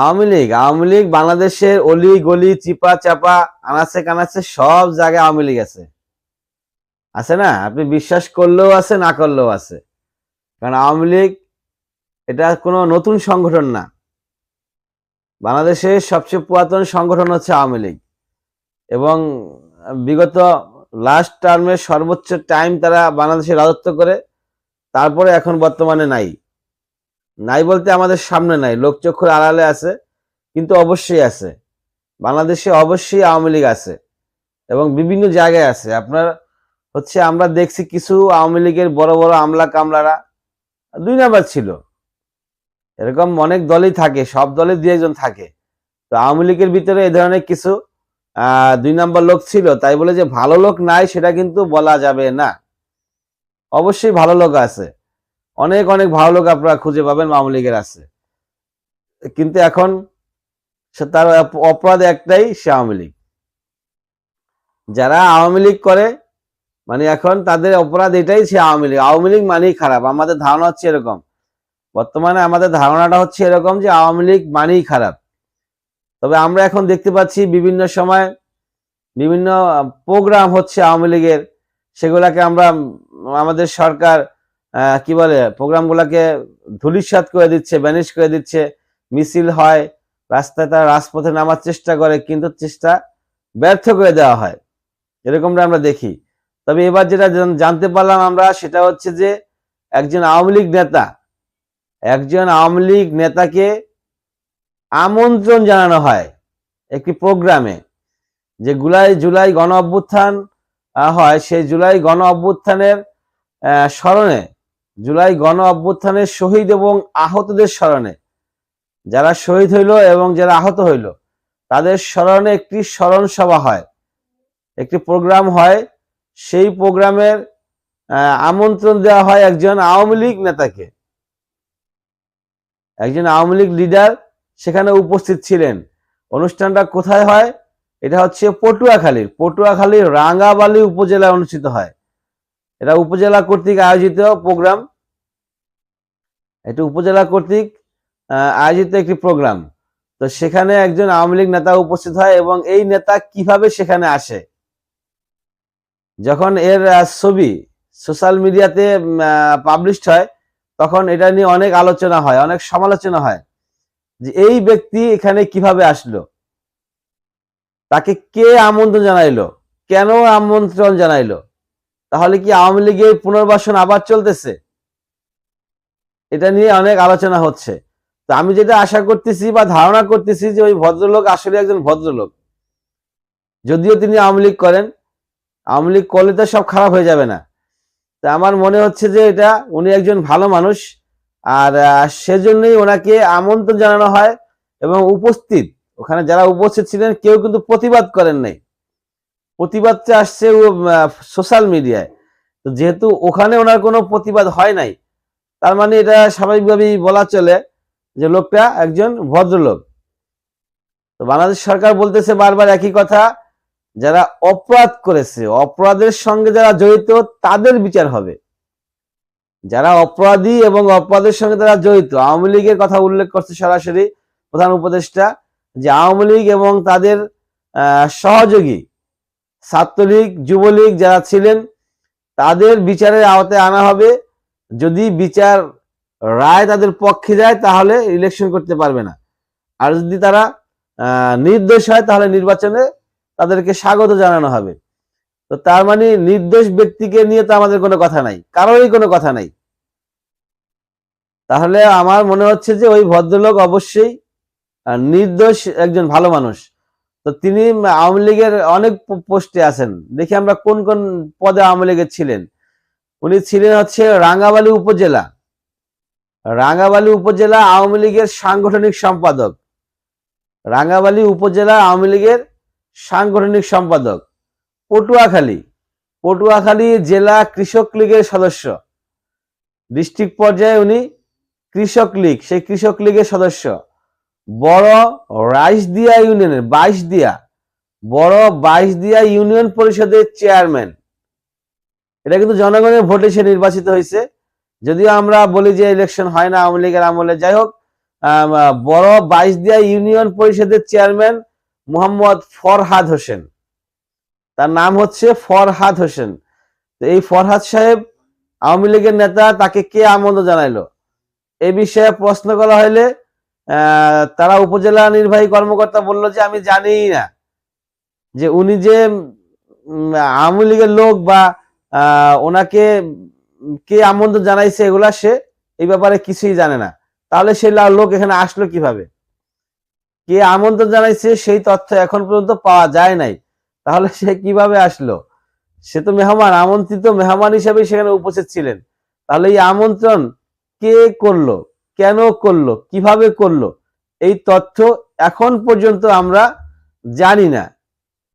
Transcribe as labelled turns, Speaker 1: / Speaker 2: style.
Speaker 1: আওয়ামী লীগ আওয়ামী লীগ বাংলাদেশের অলি, গলি, চিপা, চাপা, আনাচে কানাচে সব জায়গায় আওয়ামী লীগ আছে। আছে না? আপনি বিশ্বাস করলেও আছে, না করলেও আছে। কারণ আওয়ামী লীগ এটা কোনো নতুন সংগঠন না। বাংলাদেশের সবচেয়ে পুরাতন সংগঠন হচ্ছে আওয়ামী লীগ। এবং বিগত লাস্ট টার্মের সর্বোচ্চ টাইম তারা বাংলাদেশে রাজত্ব করে, তারপরে এখন বর্তমানে নাই। নাই বলতে আমাদের সামনে নাই। লোকচক্ষুর আড়ালে আছে, কিন্তু অবশ্যই আছে। বাংলাদেশে অবশ্যই আওয়ামী লীগ আছে এবং বিভিন্ন জায়গায় আছে। আপনার হচ্ছে আমরা দেখছি কিছু আওয়ামী লীগের বড় বড় আমলা কামলারা, দুই নাম্বার ছিল। এরকম অনেক দলই থাকে, সব দলে দুই একজন থাকে। তো আওয়ামী লীগের ভিতরে এ ধরনের কিছু দুই নাম্বার লোক ছিল। তাই বলে যে ভালো লোক নাই, সেটা কিন্তু বলা যাবে না। অবশ্যই ভালো লোক আছে। অনেক অনেক ভালো লোক আপনারা খুঁজে পাবেন আওয়ামী লীগের আছে। কিন্তু এখন সে তার অপরাধ একটাই, সে আওয়ামী লীগ। যারা আওয়ামী লীগ করে মানে এখন তাদের অপরাধ এটাই সে আওয়ামী লীগ। আওয়ামী লীগ মানেই খারাপ, আমাদের ধারণা হচ্ছে এরকম। বর্তমানে আমাদের ধারণাটা হচ্ছে এরকম যে আওয়ামী লীগ মানেই খারাপ। তবে আমরা এখন দেখতে পাচ্ছি বিভিন্ন সময় বিভিন্ন প্রোগ্রাম হচ্ছে আওয়ামী লীগের। সেগুলাকে আমরা আমাদের সরকার কি বলে, প্রোগ্রামগুলোকে ধুলিসাৎ করে দিচ্ছে ব্যানিশ করে দিচ্ছে, মিছিল হয়, রাস্তায় তারা রাজপথে নামার চেষ্টা করে, কিন্তু চেষ্টা ব্যর্থ করে দেওয়া হয়। এরকমটা আমরা দেখি। তবে এবার যেটা জানতে পারলাম আমরা, সেটা হচ্ছে যে একজন আওয়ামী লীগ নেতা, একজন আওয়ামী লীগ নেতাকে আমন্ত্রণ জানানো হয় একটি প্রোগ্রামে, যে জুলাই জুলাই গণ অভ্যুত্থান হয়, সেই জুলাই গণ অভ্যুত্থানের স্মরণে জুলাই গণ অভ্যুত্থানের শহীদ এবং আহতদের স্মরণে। যারা শহীদ হইল এবং যারা আহত হইল, তাদের স্মরণে একটি স্মরণ সভা হয়। একটি প্রোগ্রাম হয়। সেই প্রোগ্রামের আমন্ত্রণ দেওয়া হয় একজন আওয়ামী লীগ নেতাকে। একজন আওয়ামী লীগ লিডার সেখানে উপস্থিত ছিলেন। অনুষ্ঠানটা কোথায় হয়? এটা হচ্ছে পটুয়াখালীর। পটুয়াখালীর রাঙ্গাবালি উপজেলায় অনুষ্ঠিত হয়। এটা উপজেলা কর্তৃক আয়োজিত প্রোগ্রাম। এটা উপজেলা কর্তৃক আয়োজিত একটি প্রোগ্রাম। তো সেখানে একজন আওয়ামী লীগ নেতা উপস্থিত হয় এবং এই নেতা কীভাবে সেখানে আসে? যখন এর ছবি সোশ্যাল মিডিয়াতে পাবলিশড হয়, তখন এটা নিয়ে অনেক আলোচনা হয়, অনেক সমালোচনা হয় যে এই ব্যক্তি এখানে কীভাবে আসলো? তাকে কে আমন্ত্রণ জানাইলো? কেন আমন্ত্রণ জানাইলো? তাহলে কি আওয়ামী লীগের পুনর্বাসন আবার চলতেছে? এটা নিয়ে অনেক আলোচনা হচ্ছে। তো আমি যেটা আশা করতেছি বা ধারণা করতেছি যে ওই ভদ্রলোক আসলে একজন ভদ্রলোক। যদিও তিনি আওয়ামী লীগ করেন, আওয়ামী লীগ করলে তো সব খারাপ হয়ে যাবে না। তা আমার মনে হচ্ছে যে এটা উনি একজন ভালো মানুষ, আর সেজন্যই ওনাকে আমন্ত্রণ জানানো হয় এবং উপস্থিত, ওখানে যারা উপস্থিত ছিলেন কেউ কিন্তু প্রতিবাদ করেন নাই। প্রতিবাদটা আসছে সোশ্যাল মিডিয়ায় তো যেহেতু ওখানে ওনার কোনো প্রতিবাদ হয় নাই, তার মানে এটা স্বাভাবিকভাবেই বলা চলে যে লোকটা একজন ভদ্রলোক। তো বাংলাদেশ সরকার বলতেছে বারবার একই কথা, যারা অপরাধ করেছে, অপরাধের সঙ্গে যারা জড়িত, তাদের বিচার হবে। যারা অপরাধী এবং অপরাধের সঙ্গে যারা জড়িত, আওয়ামী লীগের কথা উল্লেখ করছে সরাসরি প্রধান উপদেষ্টা, যে আওয়ামী লীগ এবং তাদের সহযোগী ছাত্রলীগ, যুবলীগ যারা ছিলেন, তাদের বিচারের আওতায় আনা হবে। যদি বিচার রায় তাদের পক্ষে যায়, তাহলে ইলেকশন করতে পারবে না। আর যদি তারা নির্দোষ হয়, তাহলে নির্বাচনে তাদেরকে স্বাগত জানানো হবে। তো তার মানে নির্দোষ ব্যক্তিকে নিয়ে তো আমাদের কোনো কথা নাই। কারোরই কোনো কথা নাই। তাহলে আমার মনে হচ্ছে যে ওই ভদ্রলোক অবশ্যই নির্দোষ একজন ভালো মানুষ। তো তিনি আওয়ামী লীগের অনেক পোস্টে আছেন। দেখি আমরা কোন কোন পদে আওয়ামী লীগের ছিলেন। উনি ছিলেন হচ্ছে রাঙ্গাবালী উপজেলা। রাঙ্গাবালী উপজেলা আওয়ামী লীগের সাংগঠনিক সম্পাদক। রাঙ্গাবালী উপজেলা আওয়ামী লীগের সাংগঠনিক সম্পাদক। পটুয়াখালী। পটুয়াখালী জেলা কৃষক লীগের সদস্য। ডিস্ট্রিক্ট পর্যায়ে উনি কৃষক লীগ। সেই কৃষক লীগের সদস্য। বড় রাইস দিয়া ইউনিয়নের বাইশ দিয়া। বড় বাইশ দিয়া ইউনিয়ন পরিষদের চেয়ারম্যান। এটা কিন্তু জনগণের ভোটে সে নির্বাচিত হয়েছে। যদিও আমরা বলি যে ইলেকশন হয় না আওয়ামী লীগের আমলে যাই হোক বড় বাইশদিয়া ইউনিয়ন পরিষদের চেয়ারম্যান মোহাম্মদ ফরহাদ হোসেন। তার নাম হচ্ছে ফরহাদ হোসেন। তো এই ফরহাদ সাহেব আওয়ামী লীগের নেতা তাকে কে আমন্ত্রণ জানাইলো? এ বিষয়ে প্রশ্ন করা আহ, তারা উপজেলা নির্বাহী কর্মকর্তা বলল যে, আমি জানিই না যে উনি যে আওয়ামী লীগের লোক বা ওনাকে কে আমন্ত্রণ জানাইছে এগুলা সে এই ব্যাপারে কিছুই জানে না। তাহলে সেই লোক এখানে আসলো কীভাবে? কে আমন্ত্রণ জানাইছে সেই তথ্য এখন পর্যন্ত পাওয়া যায় নাই। তাহলে সে কীভাবে আসলো? সে তো মেহমান, আমন্ত্রিত মেহমান হিসেবে সেখানে উপস্থিত ছিলেন। তাহলে এই আমন্ত্রণ কে করল? কেন করল? কীভাবে করল? এই তথ্য এখন পর্যন্ত আমরা জানি না।